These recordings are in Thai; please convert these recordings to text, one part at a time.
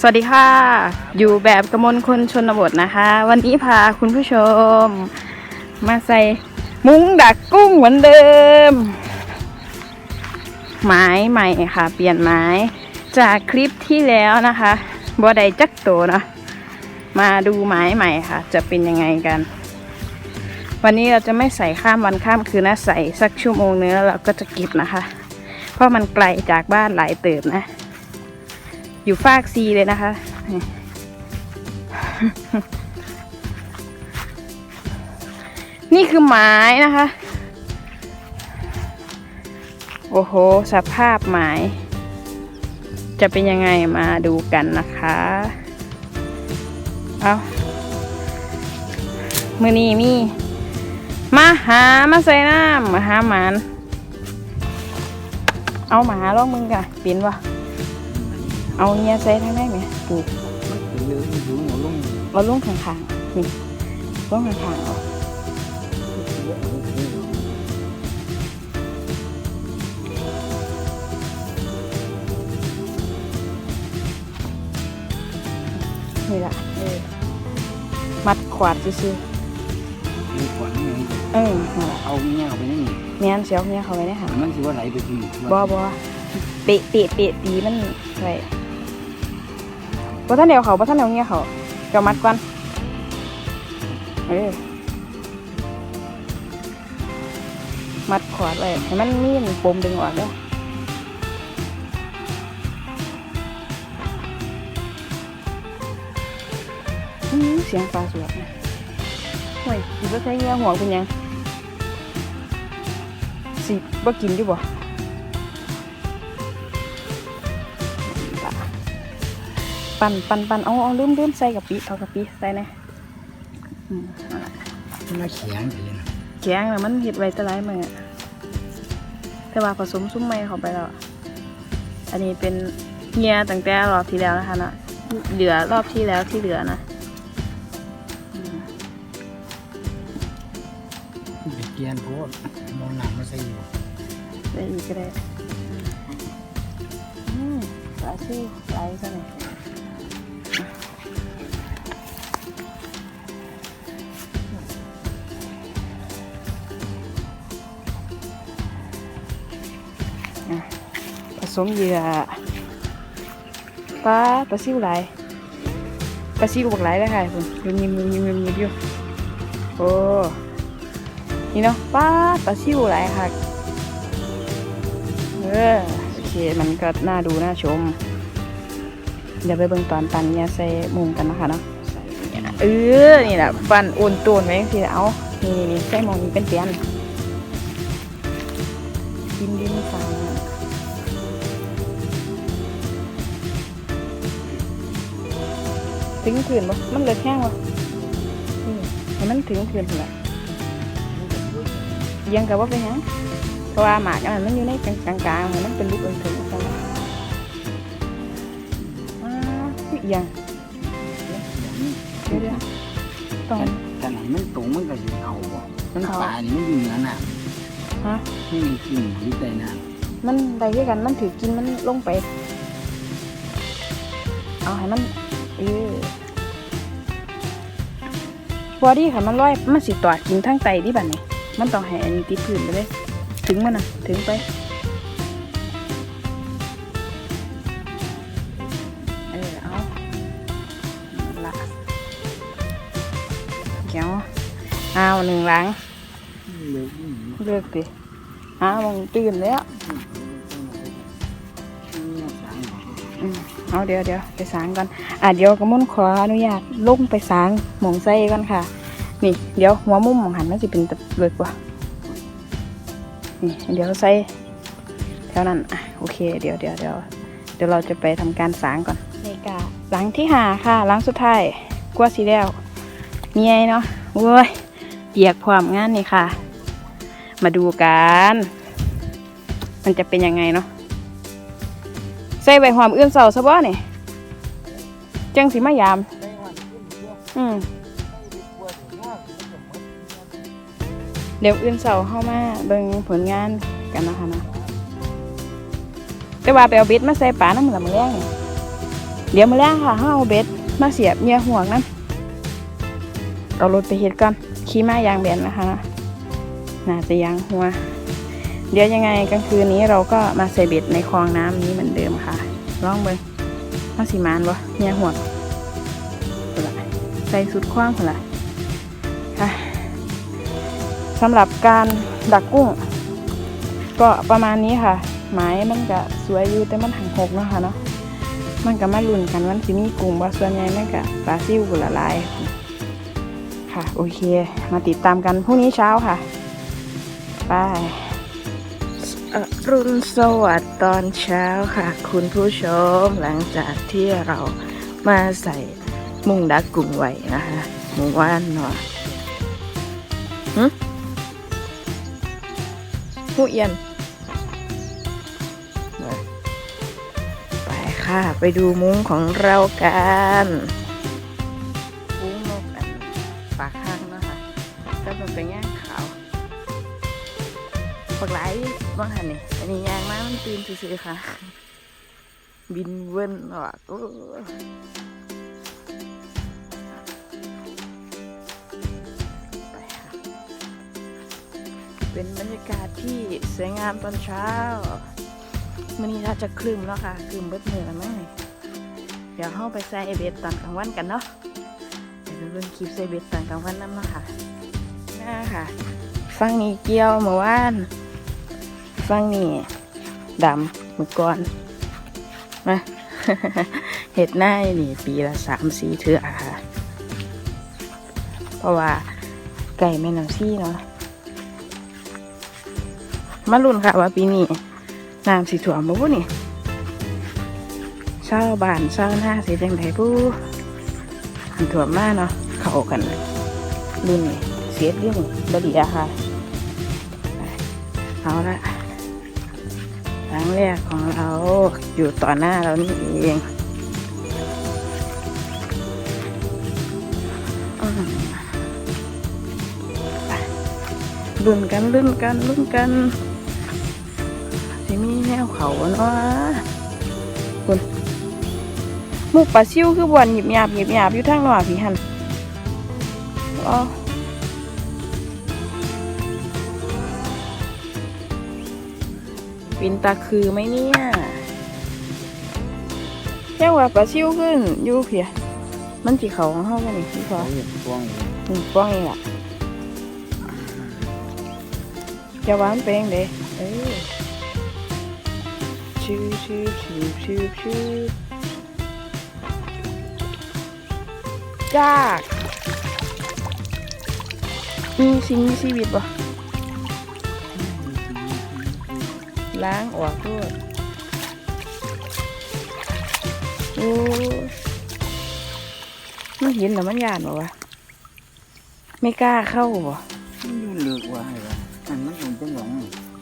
สวัสดีค่ะ อยู่แบบกระมวลคนชนบทนะคะ วันนี้พาคุณผู้ชม มาใส่มุ้งดักกุ้งเหมือนเดิม ไม้ใหม่ค่ะ เปลี่ยนไม้จากคลิปที่แล้วนะคะบัวใดจักโตเนาะมาดูไม้ใหม่ค่ะ จะเป็นยังไงกัน วันนี้เราจะไม่ใส่ข้ามวันข้ามคืนนะใส่สักชั่วโมงนึงแล้วเราก็จะเก็บนะคะ เพราะมันไกลจากบ้านหลายเติบนะ อยู่ฟากซีเลยนะคะ นี่คือไม้นะคะ โอ้โห สภาพไม้ จะเป็นยังไงมาดูกันนะคะ เอามือนี้มี มาหามาใส่น้ำมาหาหมาน เอาหมาล่องมึงกะปีนวะ เอาเงี้ยใส่ทั้งได้ไหมปูมันเป็นเรื่องอยู่หัวลงเราลุ่งข้างๆนี่ลุ่งข้างๆเอานี่แหละเออมัดขวาดซื่อมีขวัญไงๆเออนั่นแหละเอาเงี้ยเอาไปนี่แม่นเสียวเงี้ยเขาไว้ได้หามันสิว่าไหลไปที่บอบอเปะเปะเปะตีมันไว้ บ่ท่านเดียวเขาบ่ท่านเดียวเงี้ยเขาเกี่ยวมัดก่อนเออมัดขวาดไว้ให้มันมีนปมดึงออกเด้อเสียงปลาสวดนะโอ้ยสิบ่ใช้เงี้ยหัวเป็นยังสิบ่กินอยู่บ่ ปั่นปั่นปั่นเอาเอาลืมลืมใส่กะปิเอากะปิใส่นะอืมเอาล่ะมันน่าเขียงเองแกงน่ะมันเห็ดไว้แตะไลายมือแต่ว่าผสมซุ้มไม่เข้าไปแล้วอันนี้เป็นเงียตั้งแต่รอบที่แล้วนะคะเนาะเหลือรอบที่แล้วที่เหลือนะอืมเด็กเกียนโพดมองหนักมาใส่อยู่ได้อีกก็ได้อืมปลาซิวไหลซะหน่อย สมเหยื่อปลาปลาซิวไหลปลาซิวบักไหลายเลยค่ะคุณยิมยิมยิมยิมยิมอยู่โอ้นี่เนาะปลาปลาซิวไหลค่ะเออโอเคมันก็น่าดูน่าชม เดี๋ยวไปเบิ่งตอนปันเนี่ยใส่มุงกันนะคะเนาะเออนี่แหละปันอุ่นตูนไว้ทีเอานี่นี่นี่ใส่มองนี้เป็นเตียนดินดินฟัง ถึงผืนบ่มันเลือดแห้งบ่นี่ให้มันถึงผืนพุ่นละเอียังกับว่าไปนหยังเพราะว่าหมากอันนั้นมันอยู่ในกลางกลางๆมันเป็นลูกเอิงถึงกันอ้าวอีกอย่างเดี๋ยวเดี๋ยวตอนแต่ไหนมันตรงมันก็อยู่เอาบ่มันเอา ปลานี่มันอยู่เหนือน่ะฮะไม่มีกินอยู่ใต้น้มันได้ด้วยกันมันถือกินมันลงไป เอาให้มัน เออพอดีค่ะมันลอยมันสิตอดกินทั้งไตที่บัดนี้ มันต้องให้อันนี้ติดพื้นไปเลย ถึงมันน่ะถึงไป เออเอานั่นละเกี่ยวเอาหนึ่งหลังำเลิกนี่เลือกดิอ้าวมองตื่นแล้ว เอาเดี๋ยวเดี๋ยวไปสางก่อนอะเดี๋ยวกระมุนขออนุญาตลงไปสางหมองไส้ก่อนค่ะ นี่เดี๋ยวหัวมุมหมองหันมันจะเป็นตะเบิกว่ะนี่เดี๋ยวใส่แถวนั้นอะโอเคเดี๋ยวเดี๋ยวเดี๋ยวเดี๋ยวเราจะไปทำการสางก่อนนี่กะหลังที่หาค่ะหลังสุดท้ายกลัวสีแล้วมีไงเนาะโว้ยเปียกพร้อมงานนี่ค่ะ มาดูกัน มันจะเป็นยังไงเนาะ ใส่ใบหอมเอื้อนเสาซะบ่นี่จังสิมายาม อืมเดี๋ยวเอื้อนเสาเข้ามาเบิ่งผลงานกันนะคะนะแต่ว่าไปเอาเบ็ดมาใส่ปลาน้ำละมือแรงนี่เดี๋ยวมาแล้งค่ะห้าเอาเบ็ดมาเสียบเหยื่อห่วงนั่นเอารถไปเฮ็ดก่อน ขี่มายางแบนนะคะน่าจะยางหัว เดี๋ยวยังไงกลางคืนนี้เราก็มาใส่เบ็ดในคลองน้ำนี้เหมือนเดิมค่ะลองเบิ่งมาสีมานบ่เหยื่อห่วงพุ่นละใส่สุดคว้างพุ่นละค่ะสำหรับการดักกุ้ง ก็ประมาณนี้ค่ะหมายมันก็สวยอยู่แต่มันหังหกเนาะค่ะเนาะมันก็มาลุ้นกันวันสิมีกลุ่มว่าส่วนใหญ่มันก็ปลาซิวกุละลายค่ะโอเค มาติดตามกันพรุ่งนี้เช้าค่ะ บาย อรุณสวัสดิ์ตอนเช้าค่ะ คุณผู้ชมหลังจากที่เรามาใส่มุงดักกุ้งไว้นะคะหมู่ว่านเนาะหึหูเอียนไปค่ะ ไปดูมุ้งของเรากันมุ้งนกอันปากข้างเนาะคะก็มันเป็นย่าง ปกไหลบ้างหันนี่อันนี้ยางมามันตื่นซื่อๆค่ะ บินเว้นออกโอ้ยไปค่ะเป็นบรรยากาศที่สวยงามตอนเช้ามื่อนี้ถ้าจะคลึมแล้วค่ะคลึมเบิดมือแล้วมั้งเดี๋ยวเข้าไปใส่เบสตอนกลางวันกันเนาะเดี๋ยวเบิ่องคลิปใส่เบสตอนกลางวันน้ำเนาะค่ะน่าค่ะ ฟังนี่เกี่ยวเมื่อวาน ฟังนี่ดำมือก่อนมาเห็ดหน้านี่ปีละสามสี่เถื่อค่ะ เพราะว่าไก่แม่น้ำซี่เนาะมาลุ้นค่ะว่าปีนี้น้ำสีถั่วมบ่บุนี่เช้าบ้านเช้าหน้าสีจังไดปูอันถ่วมมาเนาะเข้ากันรุ่นนี่เสียดเรื่องบดีอะค่ะ เอาละ แรกของเราอยู่ต่อหน้าเรานี่เองอืมไปรุ่นกันรุ่นกันรุ่นกันสิมีแนวเขาเนาะคุณหมูปลาซิวคือบวนหยิบหยาบหยิบหยาบอยู่ทางหนอพี่หันอ๋อ ปินตาคือไหมเนี่ยแค่ว่าปลาซิวขึ้นอยู่เพียมันสีเขาของเขากันนี่พี่พอเขาเห็นกว้างอยู่อืมป้องเองล่ะจะหวานเป็นเด้เอ้ชื่อชื่อชื่อชื่อชื่อจากมีสิ่งมีชีวิตบ่ ล้างออกด้วยโอ้มันเห็นแล้วมันยานบ่วะไม่กล้าเข้าบ่มันอยู่เลือกว่าให้ว่าอันมันคงจะหลง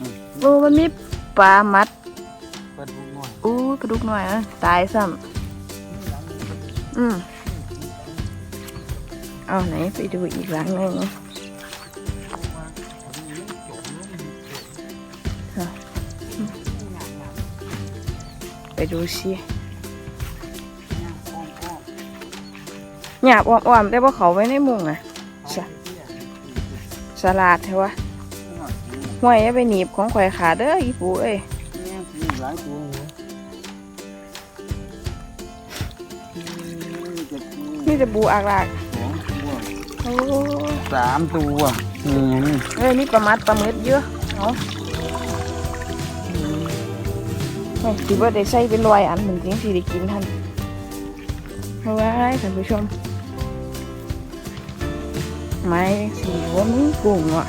อืมโอ้มันมีปลามัดเปิดดูหน่อยอู้กระดูกหน่อยอะตายซ้ำอืมเอาไหนไปดูอีกหลังหนึ่ง ดูสิหยาบอ่อมๆได้ว่าเขาไว้ในมุงอะใช่สลัดเถอะวะห่วยอย่าไปหนีบของข่อยขาดเด้ออีปูเอ้ยเนี่ยมีหลายตัวอยู่อืมจะปูนี่จะปูอากลากสองตัวโอ้สามตัวนี่นี่เอ้ยนี่ปลามัดปลาเม็ดเยอะเอา คิดว่าได้ใส่เป็นรอยอันเหมือนจริงสิได้กินทันเอาไว้ท่านผู้ชม ไม้สีว่ามึงกุ้งอะ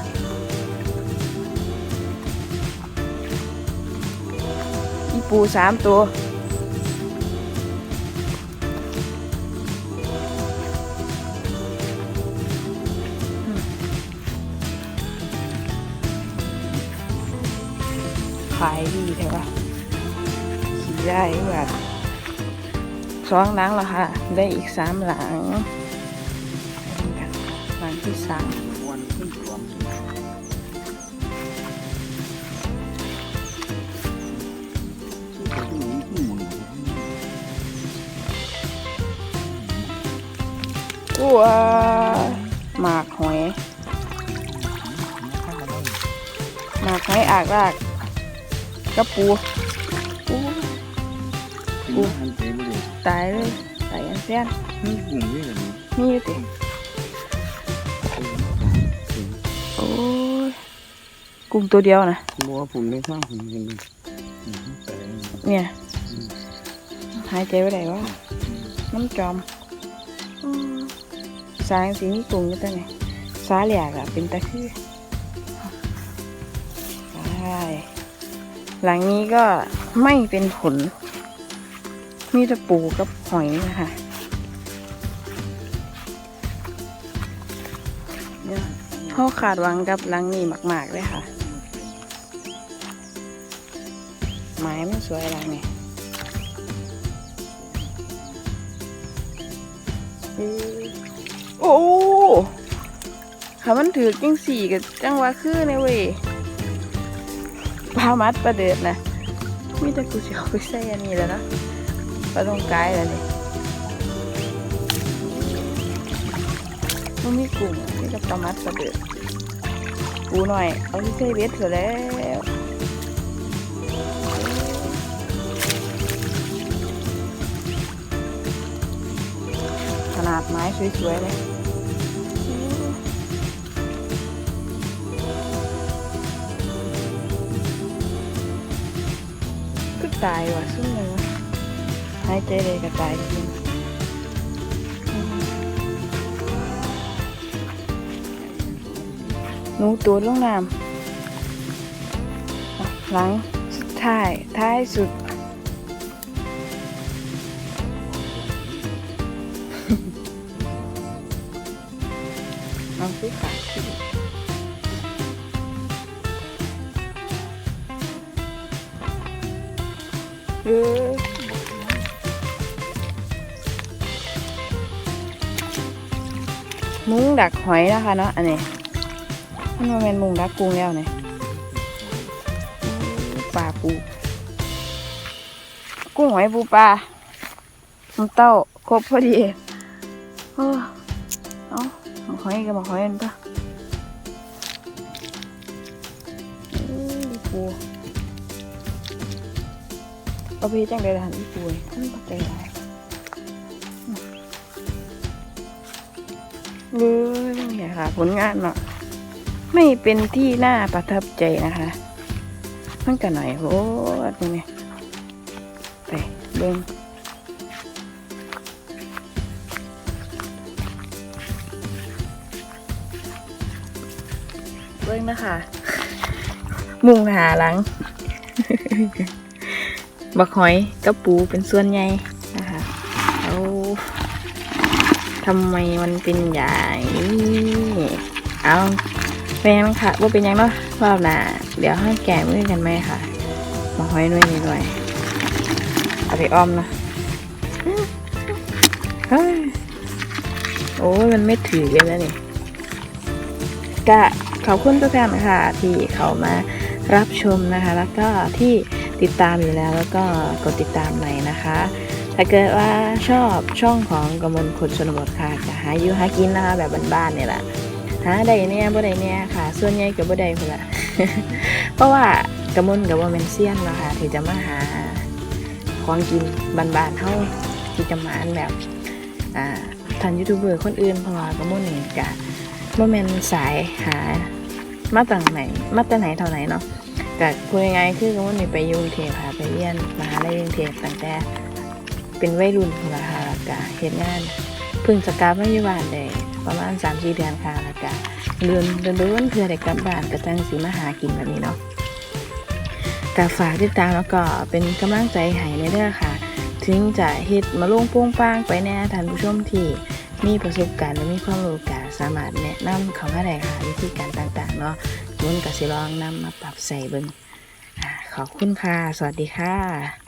อีปูสามตัวขายดีใช่ะ ขี่ได้แบบสองหลังแล้วค่ะ ได้อีกสามหลังหลังที่สามวันขึ้นสวมที่หมุนที่หมุนว้าหมากหอยหมากหอยอากลากกระปู ปูมันเต็มเลยตายเลยตายอันเสียนนี่กลุ่มนี่เหรอมีอยู่ติโอ้ยกุ้งตัวเดียวนะบัวผมได้ข้างผมเห็นเลยใส่เนี่ยหายใจไว้ไหนวะน้ำจอมอืมสายสีนี้กุ้งอยู่ตั้งไงสาเหลี่ยกอะเป็นตะคือใช่หลังนี้ก็ไม่เป็นผล มีแต่ปูกับหอยนะคะเนี่ยเขาดหวังกับลังนี้มาก ๆ เลยค่ะ ไม้มันสวยหลังนี้เอ้ยโอ้ค่ะมันถือจังสี่กับจังหวะคือเนี่ยเว้ยพามัดประเดิดนะ มีแต่กูจะเอาไปใส่อันนี้แล้วนะ ปลาตรงกายแล้วนี่มันมีกุ้งนี่กับปลามัดประเดิดปูหน่อยเอาที่ใส่เบ็ดเถอะแล้วขนาดไม้สวยๆเลยก็ตายว่ะซุ่มเลย วะหายใจเลยก็ตายจริงหนูตัวลงน้ำอะหลังสุดท้ายท้ายสุด เอาสิค่ะเออ ดักหอยนะคะเนาะอันนี้มันมาเป็นมุงดักกุ้งแล้วเนี่ยปลาปูกุ้งหอยปูปลาน้ำเต้าครบพอดีเออเอามาหอยกับมาหอยมันปะอื้ออีปูเอาไปเฮ็ดจังไดล่ะหันอีปูนี่มันปัจจัยหลาย เลยเนี่ยค่ะ ผลงานเนาะไม่เป็นที่น่าประทับใจนะคะมันก็หน่อยโหดตรงนี้ไปเบิ่งเบิ่งนะคะ มุงหาหลัง บักหอยกับปูเป็นส่วนใหญ่ ทำไมมันเป็นอย่างนี้เอาเป็นยังค่ะว่าเป็นยังเนาะรอบหน้าเดี๋ยวให้แก่มือกันไหมค่ะบักหอยหน่วยนี้ด้วยเอาไปอ้อมนะเฮ้ยโอ้ยมันไม่ถือกันแล้วนี่ก็ขอบคุณทุกท่านค่ะ ที่เขามารับชมนะคะ แล้วก็ที่ติดตามอยู่แล้วแล้วก็กดติดตามใหม่นะคะ ถ้าเกิดว่าชอบช่องของกมลคนชนบทค่ะจะหาอยู่หากินนะคะแบบบ้านๆเนี่ยแหละหาได้เนี่ยบ่ได้เนี่ยค่ะ ส่วนใหญ่กับบ่ได้คนละเพราะว่ากมลกับว่าเมนเซียนเนาะคะที่จะมาหาของกินบ้านๆเท่าที่จะมาอันแบบอ่าทันยูทูบเบอร์คนอื่นเพราะว่ากมลนี่กะบ่แม่นสายหามาตั้งไหนมาแต่ไหนเท่าไหนเนาะก็พูดง่ายๆคือว่านี่ไปยุ่งเทพค่ะไปเรียนมหาลัยกรุงเทพตั้งแต่ เป็นวัยรุ่นนละคะแล้วก็เฮ็ดงานเพิ่งสกลับมาอยู่บ้านได้ประมาณ3-4เดือนค่ะแล้วก็เดือนเดือนเดือนเพื่อได้กลับบ้านก็จังสิมาหากินแบบนี้เนาะก็ฝากติดตามแล้วก็เป็นกำลังใจให้ในเด้อค่ะ ถึงจะเฮ็ดมาลงโป้งป้างไปแน่ท่านผู้ชมที่มีประสบการณ์และมีความรู้ก็สามารถแนะนำเขามาได้ค่ะวิธีการต่างๆเนาะมุนกับสิลองนำมาปรับใส่เบิ่งขอบคุณค่ะ สวัสดีค่ะ